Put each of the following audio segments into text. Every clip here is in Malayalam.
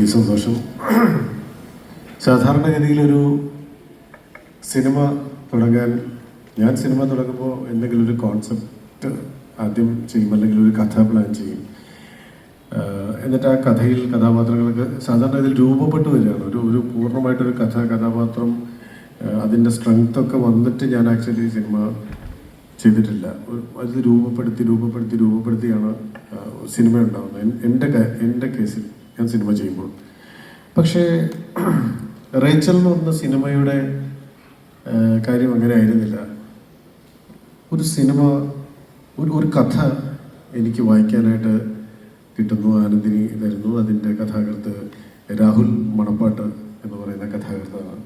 വലിയ സന്തോഷം. സാധാരണഗതിയിലൊരു സിനിമ തുടങ്ങാൻ ഞാൻ സിനിമ തുടങ്ങുമ്പോൾ എന്തെങ്കിലും ഒരു കോൺസെപ്റ്റ് ആദ്യം ചെയ്യും അല്ലെങ്കിൽ ഒരു കഥ പ്ലാൻ ചെയ്യും. എന്നിട്ട് ആ കഥയിൽ കഥാപാത്രങ്ങൾക്ക് സാധാരണ ഇതിൽ രൂപപ്പെട്ടു വരികയാണ്. ഒരു ഒരു പൂർണമായിട്ടൊരു കഥ കഥാപാത്രം അതിന്റെ സ്ട്രെങ്ത് ഒക്കെ വന്നിട്ട് ഞാൻ ആക്ച്വലി സിനിമ ചെയ്തിട്ടില്ല. അത് രൂപപ്പെടുത്തി രൂപപ്പെടുത്തി രൂപപ്പെടുത്തിയാണ് സിനിമ ഉണ്ടാകുന്നത് എൻ- എന്റെ എന്റെ കേസിൽ. ഞാൻ സിനിമ ചെയ്യുമ്പോൾ. പക്ഷേ റേച്ചൽ എന്ന് പറഞ്ഞ സിനിമയുടെ കാര്യം അങ്ങനെ ആയിരുന്നില്ല. ഒരു സിനിമ ഒരു ഒരു കഥ എനിക്ക് വായിക്കാനായിട്ട് കിട്ടുന്നു ആനന്ദിനി തരുന്നു. അതിന്റെ കഥാകൃത്ത് രാഹുൽ മണപ്പാട്ട് എന്ന് പറയുന്ന കഥാകൃത്താണ്.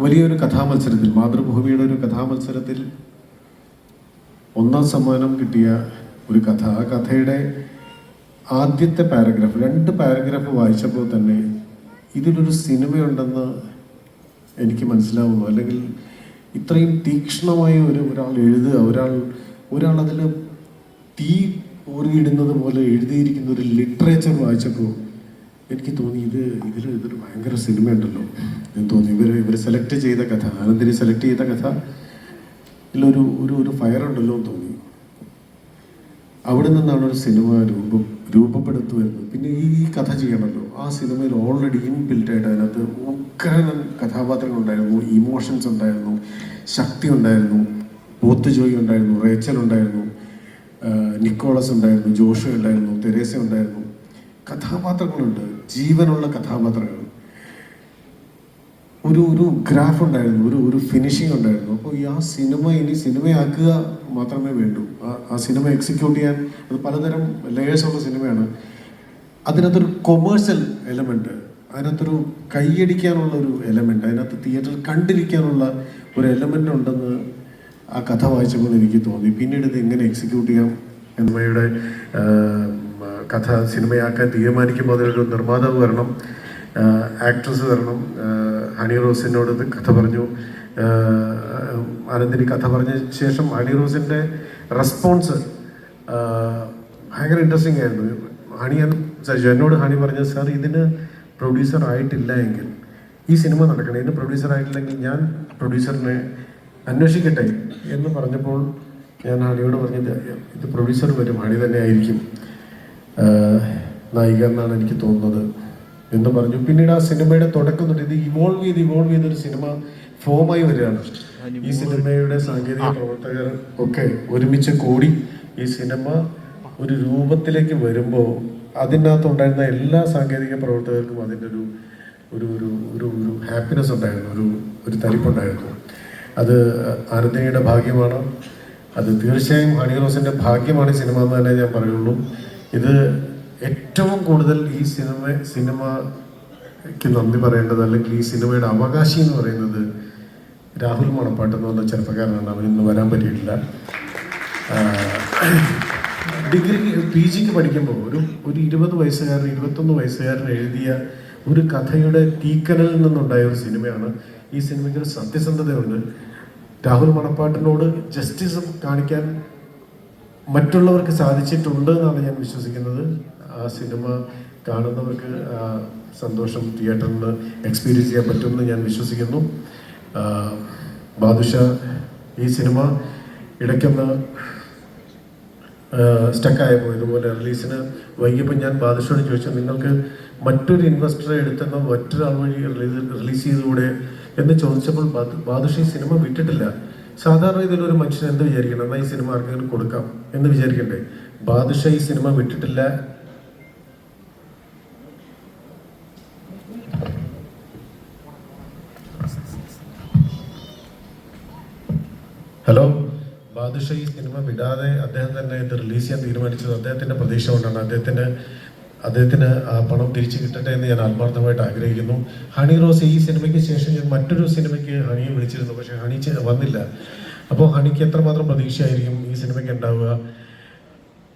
വലിയൊരു കഥാമത്സരത്തിൽ മാതൃഭൂമിയുടെ ഒരു കഥാമത്സരത്തിൽ ഒന്നാം സമ്മാനം കിട്ടിയ ഒരു കഥ. ആ കഥയുടെ ആദ്യത്തെ പാരഗ്രാഫ് രണ്ട് പാരഗ്രാഫ് വായിച്ചപ്പോൾ തന്നെ ഇതിലൊരു സിനിമയുണ്ടെന്ന് എനിക്ക് മനസ്സിലാവുന്നു. അല്ലെങ്കിൽ ഇത്രയും തീക്ഷ്ണമായ ഒരു ഒരാൾ എഴുതുക ഒരാൾ ഒരാൾ അതിൽ തീ ഓറിയിടുന്നത് പോലെ എഴുതിയിരിക്കുന്ന ഒരു ലിറ്ററേച്ചർ വായിച്ചപ്പോൾ എനിക്ക് തോന്നി ഇത് ഇതിൽ ഇതൊരു ഭയങ്കര സിനിമയുണ്ടല്ലോ എന്ന് തോന്നി. ഇവർ ഇവർ സെലക്ട് ചെയ്ത കഥ ആനന്ദിനി സെലക്ട് ചെയ്ത കഥ ഇതിലൊരു ഒരു ഒരു ഫയർ ഉണ്ടല്ലോ എന്ന് തോന്നി. അവിടെ നിന്നാണ് ഒരു സിനിമ രൂപം രൂപപ്പെടുത്തു വരുന്നത് പിന്നെ ഈ കഥ ചെയ്യണമല്ലോ. ആ സിനിമയിൽ ഓൾറെഡി ഇൻബിൽറ്റ് ആയിട്ട് അതിനകത്ത് ഒക്കെ കഥാപാത്രങ്ങൾ ഉണ്ടായിരുന്നു. ഇമോഷൻസ് ഉണ്ടായിരുന്നു. ശക്തി ഉണ്ടായിരുന്നു. പോത്ത് ജോയി ഉണ്ടായിരുന്നു. റേച്ചൽ ഉണ്ടായിരുന്നു. നിക്കോളസ് ഉണ്ടായിരുന്നു. ജോഷ ഉണ്ടായിരുന്നു. തെരേസ ഉണ്ടായിരുന്നു. കഥാപാത്രങ്ങളുണ്ട്. ജീവനുള്ള കഥാപാത്രങ്ങൾ. ഒരു ഒരു ഗ്രാഫ് ഉണ്ടായിരുന്നു ഒരു ഒരു ഫിനിഷിംഗ് ഉണ്ടായിരുന്നു. അപ്പോൾ ഈ ആ സിനിമ ഇനി സിനിമയാക്കുക മാത്രമേ വേണ്ടൂ. ആ- സിനിമ എക്സിക്യൂട്ട് ചെയ്യാൻ അത് പലതരം ലേയേഴ്സ് ഉള്ള സിനിമയാണ് അതിനകത്തൊരു കൊമേഴ്സ്യൽ എലമെന്റ് അതിനകത്തൊരു കൈയടിക്കാനുള്ള ഒരു എലമെന്റ് അതിനകത്ത് തിയേറ്ററിൽ കണ്ടിരിക്കാനുള്ള ഒരു എലമെന്റ് ഉണ്ടെന്ന് ആ കഥ വായിച്ചപ്പോൾ എനിക്ക് തോന്നി. പിന്നീട് ഇത് എങ്ങനെ എക്സിക്യൂട്ട് ചെയ്യാം സിനിമയുടെ കഥ സിനിമയാക്കാൻ തീരുമാനിക്കുമ്പോൾ അതിനൊരു നിർമ്മാതാവ് വരണം ആക്ട്രസ് വരണം ഹണി റോസിനോട് കഥ പറഞ്ഞു. ആനന്ദിനി കഥ പറഞ്ഞ ശേഷം ഹണി റോസിന്റെ റെസ്പോൺസ് ഭയങ്കര ഇൻട്രസ്റ്റിംഗ് ആയിരുന്നു. ഹണി എന്നോട് ഹണി പറഞ്ഞത് സാർ ഇതിന് പ്രൊഡ്യൂസർ ആയിട്ടില്ല എങ്കിൽ ഈ സിനിമ നടക്കണം ഇതിന് പ്രൊഡ്യൂസർ ആയിട്ടില്ലെങ്കിൽ ഞാൻ പ്രൊഡ്യൂസറിനെ അന്വേഷിക്കട്ടെ? എന്ന് പറഞ്ഞപ്പോൾ ഞാൻ ഹണിയോട് പറഞ്ഞത് ഇത് പ്രൊഡ്യൂസർ വരും ഹണി തന്നെ ആയിരിക്കും നായിക എന്നാണ് എനിക്ക് തോന്നുന്നത്. എന്ന് പറഞ്ഞു. പിന്നീട് ആ സിനിമയുടെ തുടക്കം തൊട്ട് ഇത് ഇവോൾവ് ചെയ്ത് ഇവോൾവ് ചെയ്ത ഒരു സിനിമ ഫോമായി വരികയാണ്. ഈ സിനിമയുടെ സാങ്കേതിക പ്രവർത്തകർ ഒക്കെ ഒരുമിച്ച് കൂടി ഈ സിനിമ ഒരു രൂപത്തിലേക്ക് വരുമ്പോൾ അതിനകത്ത് ഉണ്ടായിരുന്ന എല്ലാ സാങ്കേതിക പ്രവർത്തകർക്കും അതിന്റെ ഒരു ഒരു ഒരു ഒരു ഒരു ഹാപ്പിനെസ് ഉണ്ടായിരുന്നു ഒരു ഒരു തരിപ്പുണ്ടായിരുന്നു. അത് ആനന്ദിനിയുടെ ഭാഗ്യമാണ്. അത് തീർച്ചയായും ഹണി റോസിന്റെ ഭാഗ്യമാണ് സിനിമ എന്ന് തന്നെ ഞാൻ പറയുള്ളൂ. ഇത് ഏറ്റവും കൂടുതൽ ഈ സിനിമ സിനിമയ്ക്ക് നന്ദി പറയേണ്ടത് അല്ലെങ്കിൽ ഈ സിനിമയുടെ അവകാശി എന്ന് പറയുന്നത് രാഹുൽ മണപ്പാട്ട് എന്ന് പറഞ്ഞ ചെറുപ്പക്കാരനാണ്. അവൻ വരാൻ പറ്റിയിട്ടില്ല. ഡിഗ്രി പി ജിക്ക് പഠിക്കുമ്പോൾ ഒരു ഒരു ഇരുപത് വയസ്സുകാരൻ ഇരുപത്തൊന്ന് വയസ്സുകാരൻ എഴുതിയ ഒരു കഥയുടെ തീക്കനലിൽ നിന്നുണ്ടായ ഒരു സിനിമയാണ് ഈ സിനിമയ്ക്ക് ഒരു സത്യസന്ധതയുണ്ട്. രാഹുൽ മണപ്പാട്ടിനോട് ജസ്റ്റിസ് കാണിക്കാൻ മറ്റുള്ളവർക്ക് സാധിച്ചിട്ടുണ്ട് എന്നാണ് ഞാൻ വിശ്വസിക്കുന്നത്. ആ സിനിമ കാണുന്നവർക്ക് സന്തോഷം തിയേറ്ററിൽ എക്സ്പീരിയൻസ് ചെയ്യാൻ പറ്റുമെന്ന് ഞാൻ വിശ്വസിക്കുന്നു. ബാദുഷ ഈ സിനിമ ഇടയ്ക്കൊന്ന് സ്റ്റക്കായപ്പോൾ ഇതുപോലെ റിലീസിന് വൈകിയപ്പോൾ ഞാൻ ബാദുഷയോട് ചോദിച്ചു നിങ്ങൾക്ക് മറ്റൊരു ഇൻവെസ്റ്ററെ എടുത്തെന്ന് മറ്റൊരാൾ വഴി റിലീസ് റിലീസ് ചെയ്തുകൂടെ? എന്ന് ചോദിച്ചപ്പോൾ ബാദുഷ ഈ സിനിമ വിട്ടിട്ടില്ല. സാധാരണ ഇതിലൊരു മനുഷ്യൻ എന്ത് വിചാരിക്കണം? എന്നാൽ ഈ സിനിമ ആർക്കെങ്കിലും കൊടുക്കാം എന്ന് വിചാരിക്കണ്ടേ? ബാദുഷ ഈ സിനിമ വിട്ടിട്ടില്ല. ബാദുഷ ഈ സിനിമ വിടാതെ അദ്ദേഹം തന്നെ ഇത് റിലീസ് ചെയ്യാൻ തീരുമാനിച്ചത് അദ്ദേഹത്തിന്റെ പ്രതീക്ഷ കൊണ്ടാണ്. അദ്ദേഹത്തിന് അദ്ദേഹത്തിന് ആ പണം തിരിച്ചു കിട്ടട്ടെ എന്ന് ഞാൻ ആത്മാർത്ഥമായിട്ട് ആഗ്രഹിക്കുന്നു. ഹണി റോസ് ഈ സിനിമയ്ക്ക് ശേഷം ഞാൻ മറ്റൊരു സിനിമയ്ക്ക് ഹണിയെ വിളിച്ചിരുന്നു. പക്ഷേ ഹണി വന്നില്ല. അപ്പോൾ ഹണിക്ക് എത്രമാത്രം പ്രതീക്ഷയായിരിക്കും ഈ സിനിമയ്ക്ക് ഉണ്ടാവുക?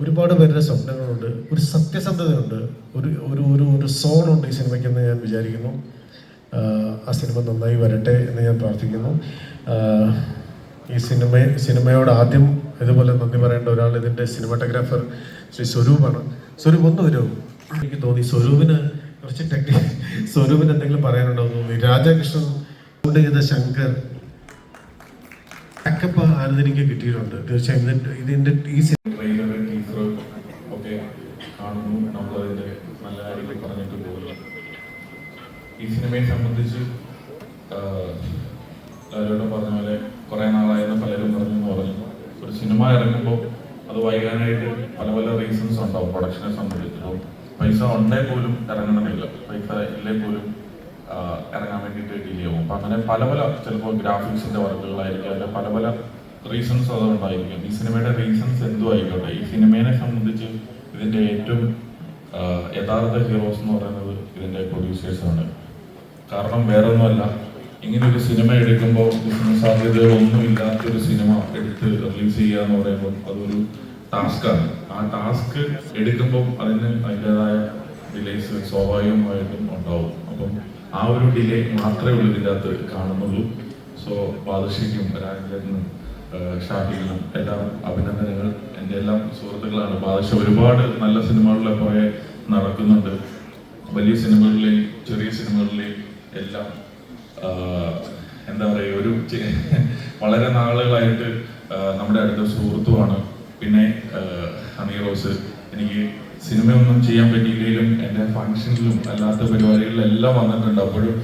ഒരുപാട് പേരുടെ സ്വപ്നങ്ങളുണ്ട്. ഒരു സത്യസന്ധതയുണ്ട്. ഒരു ഒരു ഒരു ഒരു സോണുണ്ട് ഈ സിനിമയ്ക്കെന്ന് ഞാൻ വിചാരിക്കുന്നു. ആ സിനിമ നന്നായി വരട്ടെ എന്ന് ഞാൻ പ്രാർത്ഥിക്കുന്നു. ഈ സിനിമ സിനിമയോട് ആദ്യം ഇതുപോലെ നന്ദി പറയേണ്ട ഒരാൾ ഇതിന്റെ സിനിമാറ്റോഗ്രാഫർ ശ്രീ സ്വരൂപാണ്. സ്വരൂപ് ഒന്ന് വരുമോ എനിക്ക് തോന്നി സ്വരൂപിന് കുറച്ച് ടെക്നി സ്വരൂപിന് എന്തെങ്കിലും പറയാനുണ്ടോ തോന്നി. രാധാകൃഷ്ണൻ കൊണ്ട് ചെയ്ത ശങ്കർ. ബാക്കപ്പ് ആനന്ദിനിക്ക് കിട്ടിയിട്ടുണ്ട്. തീർച്ചയായും ഇതിന്റെ ഈ ഒക്കെ കാണുന്നു. നല്ല പറഞ്ഞിട്ട് ഈ സിനിമയെ സംബന്ധിച്ച് എല്ലാവരോടും പറഞ്ഞ പോലെ കുറേ നാളായെന്ന് പലരും പറഞ്ഞു എന്ന് പറഞ്ഞു ഒരു സിനിമ ഇറങ്ങുമ്പോൾ അത് വൈകാനായിട്ട് പല പല റീസൺസ് ഉണ്ടാവും. പ്രൊഡക്ഷനെ സംബന്ധിച്ചിടത്തോളം പൈസ ഉണ്ടേ പോലും ഇറങ്ങണമെന്നില്ല. പൈസ ഇല്ലേ പോലും ഇറങ്ങാൻ വേണ്ടിയിട്ട് ഡിലേ ആവും അപ്പം അങ്ങനെ പല പല ചിലപ്പോൾ ഗ്രാഫിക്സിന്റെ വർക്കുകളായിരിക്കും. അതിന്റെ പല പല റീസൺസ് അതുകൊണ്ടായിരിക്കും ഈ സിനിമയുടെ റീസൺസ് എന്തും ആയിക്കോട്ടെ. ഈ സിനിമയെ സംബന്ധിച്ച് ഇതിന്റെ ഏറ്റവും യഥാർത്ഥ ഹീറോസ് എന്ന് പറയുന്നത് ഇതിന്റെ പ്രൊഡ്യൂസേഴ്സാണ് കാരണം വേറൊന്നുമല്ല ഇങ്ങനെ ഒരു സിനിമ എടുക്കുമ്പോൾ ബിസിനസ് സാധ്യതകളൊന്നും ഇല്ലാത്തൊരു സിനിമ എടുത്ത് റിലീസ് ചെയ്യുക എന്ന് പറയുമ്പോൾ അതൊരു ടാസ്ക്കാണ് ആ ടാസ്ക് എടുക്കുമ്പോൾ അതിന് അതിന്റെതായ ഡിലേസ് സ്വാഭാവികമായിട്ടും ഉണ്ടാവും. അപ്പം ആ ഒരു ഡിലേ മാത്രമേ ഉള്ളൂ ഇതിന്റെ അകത്ത് കാണുന്നുള്ളൂ. സോ ബാദുഷയ്ക്കും രാജേട്ടനും ഷാഹിലിനും എല്ലാം അഭിനന്ദനങ്ങൾ. എന്റെ എല്ലാം സുഹൃത്തുക്കളാണ്. ബാദുഷ ഒരുപാട് നല്ല സിനിമകളിലെ കുറേ നടക്കുന്നുണ്ട്. വലിയ സിനിമകളിലെയും ചെറിയ സിനിമകളിലെയും എല്ലാം എന്താ പറയുക ഒരു വളരെ നാളുകളായിട്ട് നമ്മുടെ അടുത്ത സുഹൃത്തുമാണ് പിന്നെ അമീർ റോസ് എനിക്ക് സിനിമയൊന്നും ചെയ്യാൻ പറ്റിയില്ലെങ്കിലും എന്റെ ഫങ്ഷനിലും അല്ലാത്ത പരിപാടികളിലെല്ലാം വന്നിട്ടുണ്ട്. അപ്പോഴും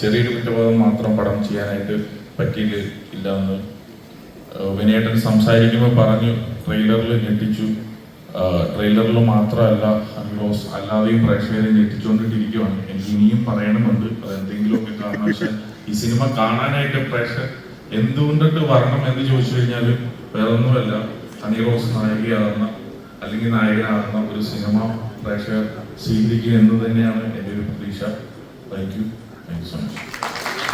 ചെറിയൊരു കുറ്റബോധം മാത്രം പടം ചെയ്യാനായിട്ട് പറ്റിയില്ല ഇല്ല എന്ന് വിനയേട്ടൻ സംസാരിക്കുമ്പോൾ പറഞ്ഞു ട്രെയിലറിൽ ഞെട്ടിച്ചു. ട്രെയിലറിൽ മാത്രമല്ല റോസ് അല്ലാതെയും പ്രേക്ഷകരെ ഞെട്ടിച്ചുകൊണ്ടിട്ടിരിക്കുകയാണ് എനിക്ക് ഇനിയും പറയണമെന്നുണ്ട് എന്തെങ്കിലും കാരണം കാരണവശാൽ ഈ സിനിമ കാണാനായിട്ട് പ്രേക്ഷകർ എന്തുകൊണ്ടിട്ട് വരണം എന്ന് ചോദിച്ചു കഴിഞ്ഞാൽ വേറൊന്നുമല്ല. ഹണി റോസ് നായികയാകുന്ന അല്ലെങ്കിൽ നായകനാകുന്ന ഒരു സിനിമ പ്രേക്ഷകർ സ്വീകരിക്കുക എന്ന് തന്നെയാണ് എന്റെ ഒരു പ്രതീക്ഷ. Thank you thank you so much